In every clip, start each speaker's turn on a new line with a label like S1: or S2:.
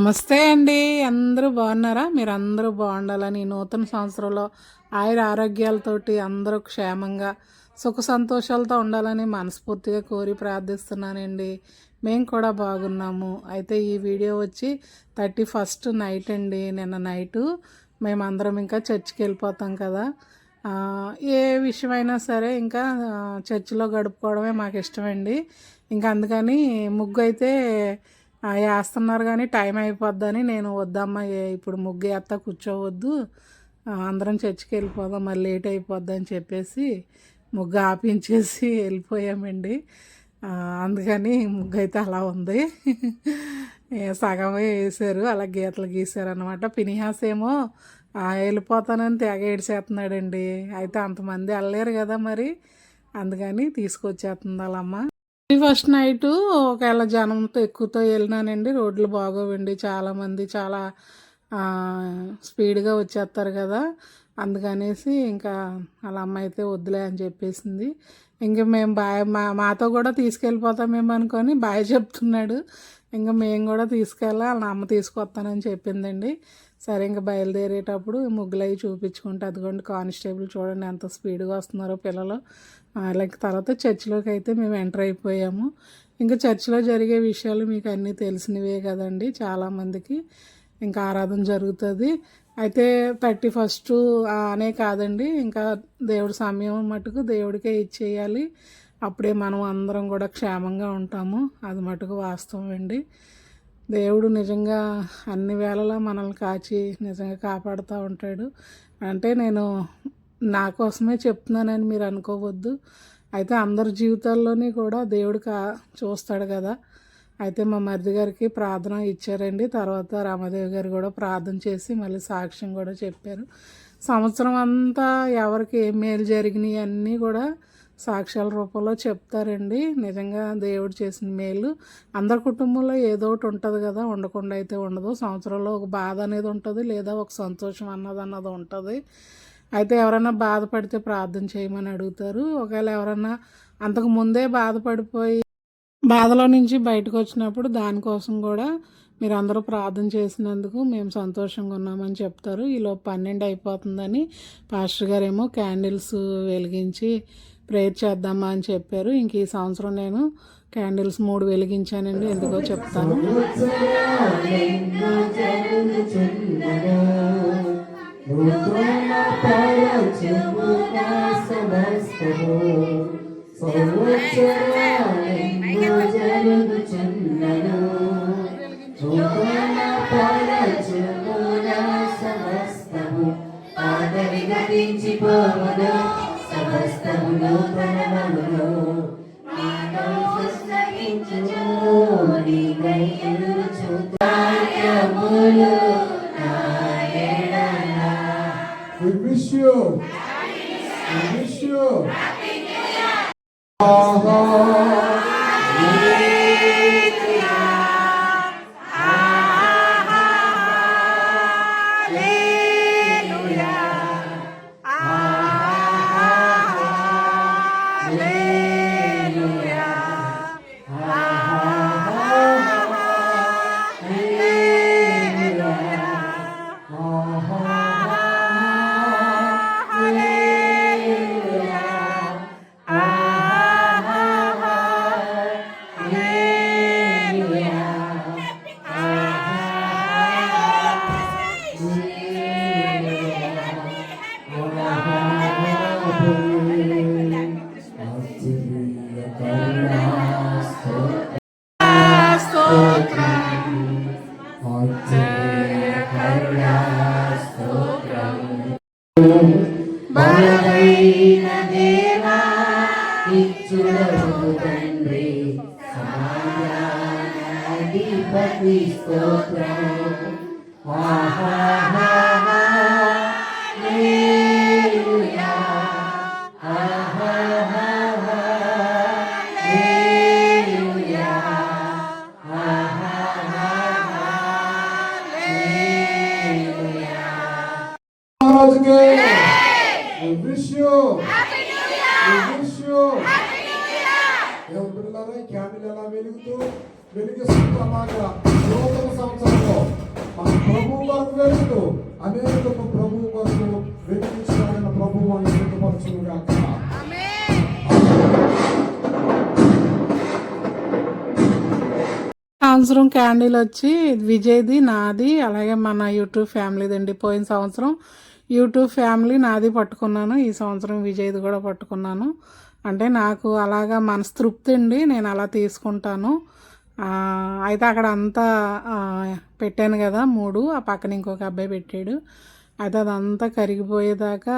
S1: నమస్తే అండి. అందరూ బాగున్నారా? మీరు అందరూ బాగుండాలని నూతన సంవత్సరంలో ఆయుర ఆరోగ్యాలతోటి అందరూ క్షేమంగా సుఖ సంతోషాలతో ఉండాలని మనస్ఫూర్తిగా కోరి ప్రార్థిస్తున్నానండి. మేము కూడా బాగున్నాము. అయితే ఈ వీడియో వచ్చి థర్టీ ఫస్ట్ నైట్ అండి. నిన్న నైటు మేమందరం ఇంకా చర్చికి వెళ్ళిపోతాం కదా. ఏ విషయమైనా సరే ఇంకా చర్చిలో గడుపుకోవడమే మాకు ఇష్టమండి ఇంకా అందుకని ముగ్గు అయితే వేస్తున్నారు కానీ టైం అయిపోద్దని నేను వద్దమ్మా ఇప్పుడు ముగ్గు వేస్తా కూర్చోవద్దు. అందరం చర్చికి వెళ్ళిపోదాం మళ్ళీ లేట్ అయిపోద్ది అని చెప్పేసి ముగ్గు ఆపించేసి వెళ్ళిపోయామండి. అందుకని ముగ్గు అయితే అలా ఉంది. సగమే వేసారు అలా గీతలు గీసారు అనమాట పినిహాస్ ఏమో వెళ్ళిపోతానని తెగ ఏడ్చేస్తున్నాడండి. అయితే అంతమంది వెళ్ళలేరు కదా మరి అందుకని తీసుకొచ్చేస్తుంది వాళ్ళమ్మ ఫస్ట్ నైట్ ఒకవేళ జనంతో ఎక్కువతో వెళ్ళినానండి రోడ్లు బాగోవండి చాలామంది చాలా స్పీడ్గా వచ్చేస్తారు కదా. అందుకనేసి ఇంకా వాళ్ళ అమ్మ అయితే వద్దులే అని చెప్పేసింది. ఇంకా మేము బాయ్ మా మాతో కూడా తీసుకెళ్ళిపోతామేమో అనుకొని బాయ్ చెప్తున్నాడు. ఇంకా మేము కూడా తీసుకెళ్ళా వాళ్ళ అమ్మ తీసుకొస్తానని చెప్పిందండి. సరే ఇంకా బయలుదేరేటప్పుడు ముగ్గులు అవి చూపించుకుంటే అదిగోండి కానిస్టేబుల్ చూడండి ఎంత స్పీడ్గా వస్తున్నారో పిల్లలు. అలాగే తర్వాత చర్చిలోకి అయితే మేము ఎంటర్ అయిపోయాము. ఇంకా చర్చిలో జరిగే విషయాలు మీకు అన్నీ తెలిసినవే కదండి చాలామందికి. ఇంకా ఆరాధన జరుగుతుంది. అయితే థర్టీ ఫస్ట్ అనే కాదండి ఇంకా దేవుడి సమయం మటుకు దేవుడికే ఇచ్చేయాలి. అప్పుడే మనం అందరం కూడా క్షేమంగా ఉంటాము. అది మటుకు వాస్తవం అండి. దేవుడు నిజంగా అన్ని వేళలా మనల్ని కాచి నిజంగా కాపాడుతూ ఉంటాడు. అంటే నేను నా కోసమే చెప్తున్నానని మీరు అనుకోవద్దు. అయితే అందరి జీవితాల్లోని కూడా దేవుడు కా చూస్తాడు కదా. అయితే మా మరిది గారికి ప్రార్థన ఇచ్చారండి. తర్వాత రామదేవి గారు కూడా ప్రార్థన చేసి మళ్ళీ సాక్ష్యం కూడా చెప్పారు. సంవత్సరం అంతా ఎవరికి ఏం మేలు జరిగినాయి అన్నీ కూడా సాక్ష్యాల రూపంలో చెప్తారండి. నిజంగా దేవుడు చేసిన మేలు. అందరి కుటుంబంలో ఏదో ఒకటి ఉంటుంది కదా ఉండకుండా అయితే ఉండదు. సంవత్సరంలో ఒక బాధ అనేది ఉంటుంది లేదా ఒక సంతోషం అన్నది అన్నది ఉంటుంది. అయితే ఎవరైనా బాధపడితే ప్రార్థన చేయమని అడుగుతారు. ఒకవేళ ఎవరైనా అంతకు ముందే బాధపడిపోయి బాధలో నుంచి బయటకు వచ్చినప్పుడు దానికోసం కూడా మీరు అందరూ ప్రార్థన చేసినందుకు మేము సంతోషంగా ఉన్నామని చెప్తారు. ఈలో పన్నెండు అయిపోతుందని పాస్టర్ గారేమో క్యాండిల్స్ వెలిగించి ప్రేయర్ చేద్దామా అని చెప్పారు. ఇంక ఈ సంవత్సరం నేను క్యాండిల్స్ మూడు వెలిగించానండి. ఎందుకో చెప్తాను.
S2: విగతించిపోవదు
S3: ಮಗನು ತನ ಮಗನು
S2: బలమైన దేవా ఇచ్చుడవు తండ్రి సమాధానాధిపతి స్తోత్రం ఆహాహాహాలేలుయా
S3: విష్ వెలుగుతూ నూతన సంవత్సరంలో మన ప్రభు వరకు వెలుగుతూ అనేకము ప్రభు వరకు ప్రభు అని సిద్ధపరచును
S1: సంవత్సరం క్యాండిల్ వచ్చి విజయ్ది నాది అలాగే మన యూట్యూబ్ ఫ్యామిలీది అండి పోయిన సంవత్సరం యూట్యూబ్ ఫ్యామిలీ నాది పట్టుకున్నాను. ఈ సంవత్సరం విజయ్ది కూడా పట్టుకున్నాను. అంటే నాకు అలాగా మనస్తృప్తి అండి. నేను అలా తీసుకుంటాను. అయితే అక్కడ అంతా పెట్టాను కదా మూడు. ఆ పక్కన ఇంకొక అబ్బాయి పెట్టాడు. అయితే అదంతా కరిగిపోయేదాకా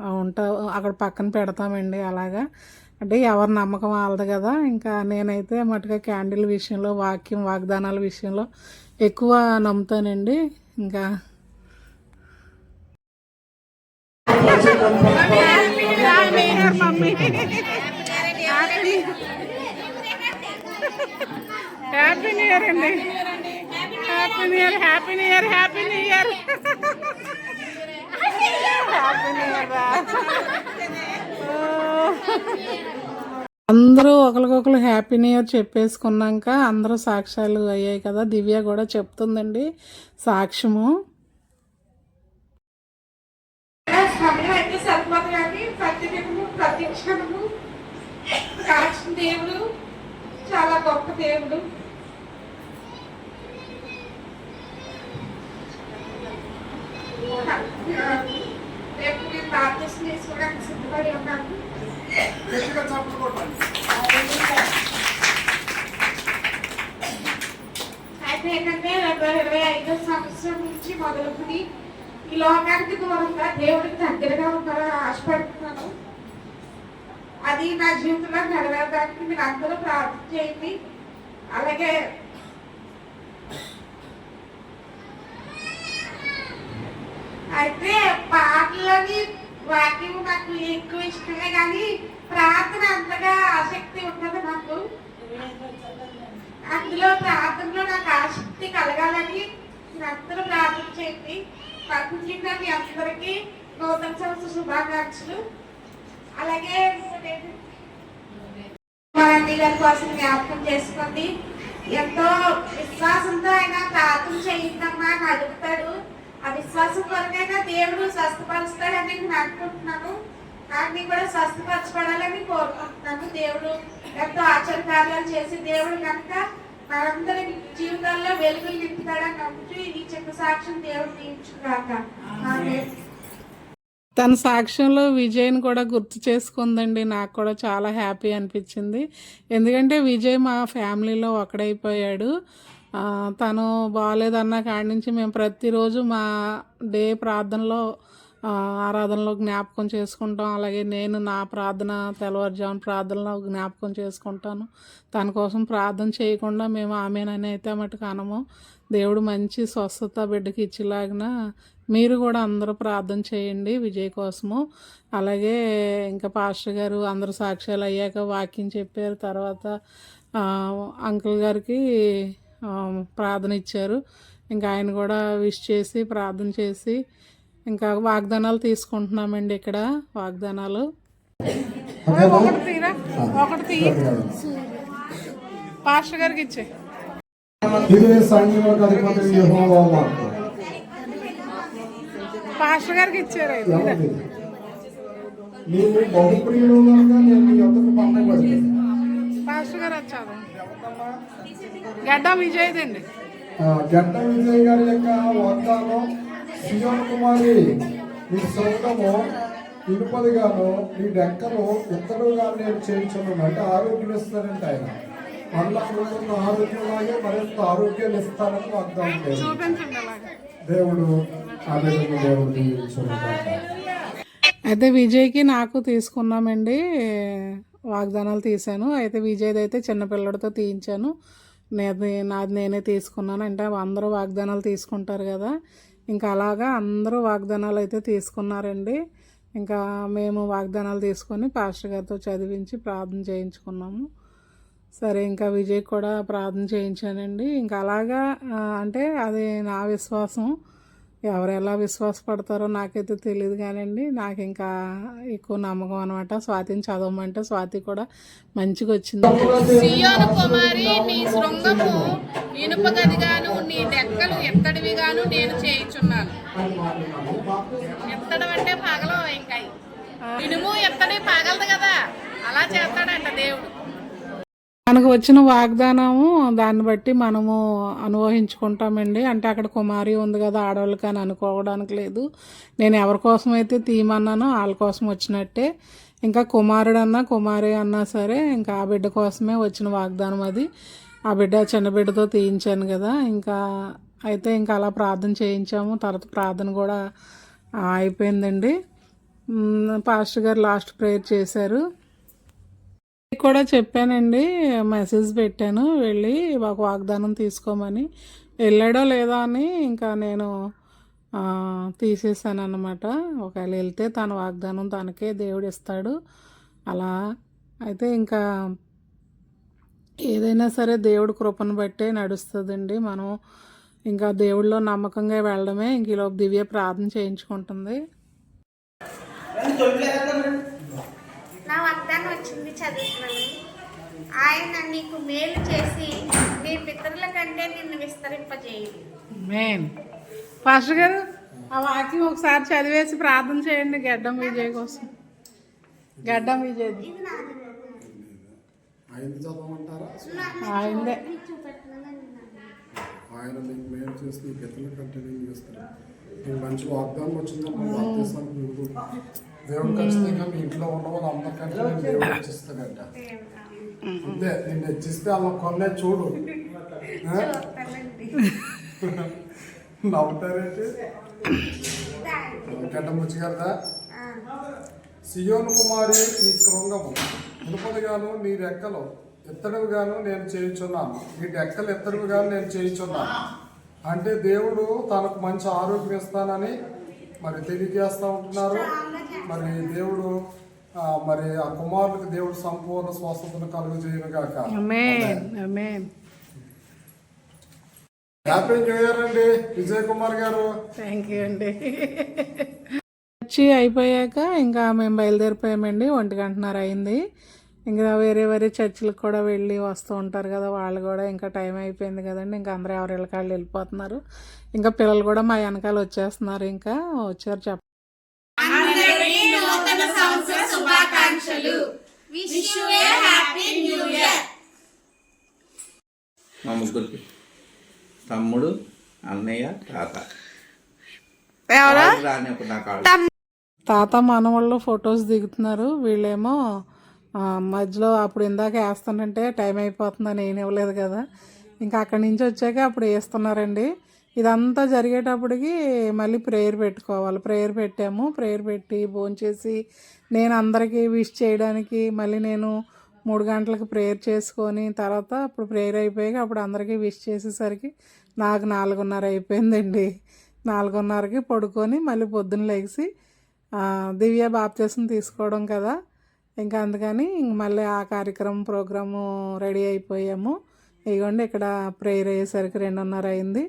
S1: ఆ, ఉంటా అక్కడ పక్కన పెడతామండి అలాగా. అంటే ఎవరి నమ్మకం వాళ్ళది కదా. ఇంకా నేనైతే మటుగా క్యాండిల్ విషయంలో వాక్యం వాగ్దానాల విషయంలో ఎక్కువ నమ్ముతానండి. ఇంకా హ్యాపీ న్యూ ఇయర్ అండి happy new year happy new year happy new year happy new year అందరూ ఒకరికొకరు హ్యాపీ న్యూ ఇయర్ చెప్పేసుకున్నాక అందరూ సాక్ష్యాలు అయ్యాయి కదా. దివ్య కూడా చెప్తుందండి సాక్ష్యము.
S4: కాచిన దేవుడు చాలా గొప్ప దేవుడు. రేపు నేను ప్రార్థన చేసుకోవడానికి సిద్ధపడి ఉన్నాను అయితే ఏంటంటే రెండు వేల ఇరవై ఐదో సంవత్సరం నుంచి మొదలుకొని ఈ లోకానికి దూరంగా దేవుడికి దగ్గరగా ఉండాలని ఆశపడుతున్నాను. అది నా జీవితంలో నెరవేరడానికి మీరు అందరూ ప్రార్థన చేయండి. అలాగే అయితే పాటలని వాక్యం నాకు ఎక్కువ ఇష్టమే కానీ ప్రార్థన అంతగా ఆసక్తి ఉండదు నాకు. అందులో ప్రార్థనలో నాకు ఆసక్తి కలగాలని అందరూ ప్రార్థన చేయండి. తప్పకుండా మీ అందరికీ నూతన సంవత్సర శుభాకాంక్షలు. అలాగే అన్ని గారి కోసం జ్ఞాపకం చేసుకోండి. ఎంతో విశ్వాసంతో ఆయన ప్రార్థన చేయిందమ్మా అని అడుగుతాడు. ఆ విశ్వాసం కొరకైనా దేవుడు స్వస్థపరుస్తాడని నేను అనుకుంటున్నాను. నాకు కూడా స్వస్థపరచబడాలని కోరుకుంటున్నాను. దేవుడు ఎంతో ఆశ్చర్యకార్యాలు చేసి దేవుడు కనుక మనందరి జీవితాల్లో వెలుగులు నింపుతాడని నమ్ముతూ ఈ చిన్న సాక్ష్యం దేవుడు ఆమేన్.
S1: తన సాక్ష్యంలో విజయ్ని కూడా గుర్తు చేసుకుందండి. నాకు కూడా చాలా హ్యాపీ అనిపించింది. ఎందుకంటే విజయ్ మా ఫ్యామిలీలో ఒకడైపోయాడు. తను బాగాలేదన్న కాడి నుంచి మేము ప్రతిరోజు మా డే ప్రార్థనలో ఆరాధనలో జ్ఞాపకం చేసుకుంటాం. అలాగే నేను నా ప్రార్థన తెల్లవారుజామున ప్రార్థనలో జ్ఞాపకం చేసుకుంటాను. తన కోసం ప్రార్థన చేయకుండా మేము ఆమెనని అయితే మటుకు అనము. దేవుడు మంచి స్వస్థత బిడ్డకి ఇచ్చేలాగిన మీరు కూడా అందరూ ప్రార్థన చేయండి విజయ్ కోసము. అలాగే ఇంకా పాస్టర్ గారు అందరూ సాక్ష్యాలు అయ్యాక వాక్యం చెప్పారు. తర్వాత అంకుల్ గారికి ప్రార్థన ఇచ్చారు. ఇంకా ఆయన కూడా విష్ చేసి ప్రార్థన చేసి ఇంకా వాగ్దానాలు తీసుకుంటున్నామండి ఇక్కడ వాగ్దానాలు. ఒకటి తీరా? ఒకటి తీయి. పాస్టర్ గారికి ఇచ్చే.
S3: ఇదే సంఘంలో అధిపతి యెహోవా వాక్కు.
S1: పాస్టర్ గారికి ఇచ్చారు?
S3: నీవు బహుప్రియుడు నేను యొక్కకు పంపబడింది
S1: పాస్టర్ గారు వచ్చారు. గడ్డ విజయ్దండి
S3: గడ్డ విజయ్ గారి యొక్క వాగ్దానం సియోన్ కుమారి నీ సొంతము ఇనుపదిగాను నీ డెక్కలు ఉత్తరుగా నేను చేయించున్నాను అంటే ఆరోగ్యం ఇస్తానంటే ఆయన. మళ్ళా ఆరోగ్యంలాగే మరింత ఆరోగ్యాన్ని ఇస్తానని వాగ్దానం దేవుడు.
S1: అయితే విజయ్కి నాకు తీసుకున్నామండి వాగ్దానాలు తీశాను. అయితే విజయ్ది అయితే చిన్నపిల్లడితో తీయించాను. నేది నాది నేనే తీసుకున్నాను. అంటే అందరూ వాగ్దానాలు తీసుకుంటారు కదా. ఇంకా అలాగా అందరూ వాగ్దానాలు అయితే తీసుకున్నారండి. ఇంకా మేము వాగ్దానాలు తీసుకొని పాస్టర్ గారితో చదివించి ప్రార్థన చేయించుకున్నాము. సరే ఇంకా విజయ్ కూడా ప్రార్థన చేయించానండి. ఇంకా అలాగా అంటే అది నా విశ్వాసం. ఎవరు ఎలా విశ్వాసపడతారో నాకైతే తెలియదు కానండి. నాకు ఇంకా ఎక్కువ నమ్మకం అనమాట స్వాతిని చదవమంటే స్వాతి కూడా మంచిగా వచ్చింది.
S5: సియోను కుమారి నీ శృంగము ఇనుప గదిగాను నీ డెక్కలు ఎత్తడివిగాను నేను చేయించున్నాను. ఎత్తడం అంటే పగలం ఇంకా. ఇనుము ఎత్తడి పగలదు కదా. అలా చేస్తాడంట దేవుడు.
S1: మనకు వచ్చిన వాగ్దానము దాన్ని బట్టి మనము అనుభవించుకుంటామండి అంటే అక్కడ కుమారి ఉంది కదా ఆడవాళ్ళకి అని అనుకోవడానికి లేదు. నేను ఎవరి కోసం అయితే తీయమన్నానో వాళ్ళ కోసం వచ్చినట్టే. ఇంకా కుమారుడు అన్నా కుమారి అన్నా సరే ఇంకా ఆ బిడ్డ కోసమే వచ్చిన వాగ్దానం అది. ఆ బిడ్డ చిన్న బిడ్డతో తీయించాను కదా. ఇంకా అయితే ఇంకా అలా ప్రార్థన చేయించాము. తర్వాత ప్రార్థన కూడా అయిపోయిందండి. పాస్టర్ గారు లాస్ట్ ప్రేయర్ చేశారు. కూడా చెప్పానండి మెసేజ్ పెట్టాను వెళ్ళి మాకు వాగ్దానం తీసుకోమని. వెళ్ళాడో లేదో అని ఇంకా నేను తీసేసాను అనమాట ఒకవేళ వెళ్తే తన వాగ్దానం తనకే దేవుడు ఇస్తాడు. అలా అయితే ఇంకా ఏదైనా సరే దేవుడు కృపను బట్టే నడుస్తుందండి. మనం ఇంకా దేవుడిలో నమ్మకంగా వెళ్ళడమే ఇంక ఈలోపు దివ్య ప్రార్థన చేయించుకుంటుంది.
S4: నా వాగ్దానం వచ్చింది చదువుతున్నాను ఆయన నీకు మేలు చేసి నీ పితరుల కంటే నిన్ను విస్తరింపజేయు.
S1: మేన్ పాస్టర్ గారు ఆ వాక్యం ఒకసారి చదివేసి ప్రార్థన చేయండి గడ్డం విజయ్ కోసం. గడ్డం విజయ్.
S3: ఆయన
S1: ఆయనదే
S4: నీకు చూపెడుతున్నాను
S3: ఆయన నీకు మేలు చేసి నీ పితల కంటే నేను చేస్తాను మంచి వాగ్దానం ముందు దేవుడు ఖచ్చితంగా మీ ఇంట్లో ఉన్న వాళ్ళు అందరికంటే దేవుడు హెచ్చిస్తాడంట అంతే నేను హెచ్చిస్తే అలా కొన్నే చూడు? నవ్వుతారేంటి? గడ్డ ముచ్చిగారదా సియోను కుమారి నీ శృంగము. ఇనుపదిగాను నీ రెక్కలు ఎత్తడివిగాను నేను చేయించున్నాను. నీ రెక్కలు ఎత్తడివిగాను నేను చేయించున్నాను. అంటే దేవుడు తనకు మంచి ఆరోగ్యం ఇస్తానని మరి తెలియజేస్తూ ఉంటున్నారు. మరి దేవుడు ఆ, మరి ఆ కుమారులకు దేవుడు సంపూర్ణ స్వస్థతను కలుగు చేయను గాక హ్యాపీ న్యూ ఇయర్ అండి. విజయ్ కుమార్ గారు.
S1: థ్యాంక్ యూ అండి. వచ్చి అయిపోయాక ఇంకా మేము బయలుదేరిపోయామండి. ఒంటి గంటన్నర అయింది. ఇంకా వేరే వేరే చర్చిలకు కూడా వెళ్ళి వస్తూ ఉంటారు కదా వాళ్ళు కూడా ఇంకా టైం అయిపోయింది కదండి. ఇంకా అందరూ ఎవరి కాళ్ళు వెళ్ళిపోతున్నారు. ఇంకా పిల్లలు కూడా మా వెనకాల వచ్చేస్తున్నారు. ఇంకా వచ్చారు చెప్ప
S2: ముగ్గురికి తమ్ముడు అన్నయ్య తాత. రాని ఒక
S1: తాత మనవాళ్ళు ఫొటోస్ దిగుతున్నారు. వీళ్ళేమో మధ్యలో అప్పుడు ఇందాక వేస్తానంటే టైం అయిపోతుందని ఏం ఇవ్వలేదు కదా. ఇంకా అక్కడి నుంచి వచ్చాక అప్పుడు వేస్తున్నారండి. ఇదంతా జరిగేటప్పటికి మళ్ళీ ప్రేయర్ పెట్టుకోవాలి. ప్రేయర్ పెట్టాము. ప్రేయర్ పెట్టి భోంచేసి నేను అందరికీ విష్ చేయడానికి మళ్ళీ నేను మూడు గంటలకు ప్రేయర్ చేసుకొని తర్వాత అప్పుడు ప్రేయర్ అయిపోయాక అప్పుడు అందరికీ విష్ చేసేసరికి నాకు నాలుగున్నర అయిపోయిందండి. నాలుగున్నరకి పడుకొని మళ్ళీ పొద్దున్న లేచి దివ్య బాప్తీసం తీసుకోవడం కదా. ఇంకా అందుకని ఇంక మళ్ళీ ఆ కార్యక్రమం ప్రోగ్రాము రెడీ అయిపోయాము. ఇదిగోండి ఇక్కడ ప్రేయర్ అయ్యేసరికి రెండున్నర అయింది.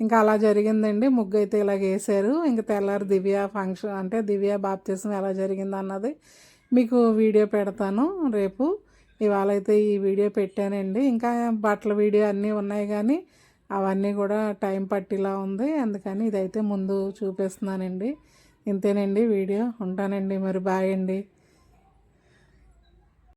S1: ఇంకా అలా జరిగిందండి. ముగ్గు అయితే ఇలాగ వేసారు ఇంకా తెల్లారి దివ్య ఫంక్షన్ అంటే దివ్య బాప్తీసం ఎలా జరిగింది అన్నది మీకు వీడియో పెడతాను రేపు. ఇవాళ అయితే ఈ వీడియో పెట్టానండి. ఇంకా బట్టల వీడియో అన్నీ ఉన్నాయి కానీ అవన్నీ కూడా టైం పట్టిలా ఉంది. అందుకని ఇదైతే ముందు చూపిస్తున్నానండి. ఇంతేనండి వీడియో. ఉంటానండి. మరి బాయ్ అండి.